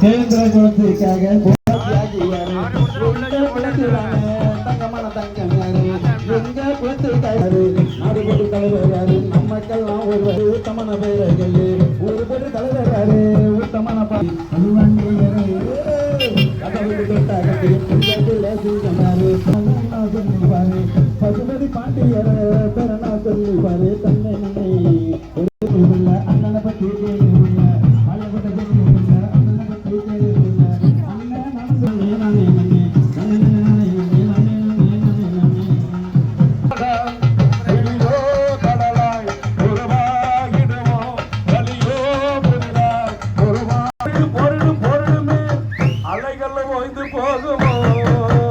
கேந்திர குலத்திற்காக தங்கமான தங்கம் யாரு எங்க குலத்திற்காரு நாடுபட்டு தலைவர் நம்மக்கெல்லாம் ஒருவர் உத்தமன ஒரு உத்தமன பசுபதி பாண்டியர் பெறனா சொல்லுவாரு தன்னை அண்ணனை பற்றி do povo, amor.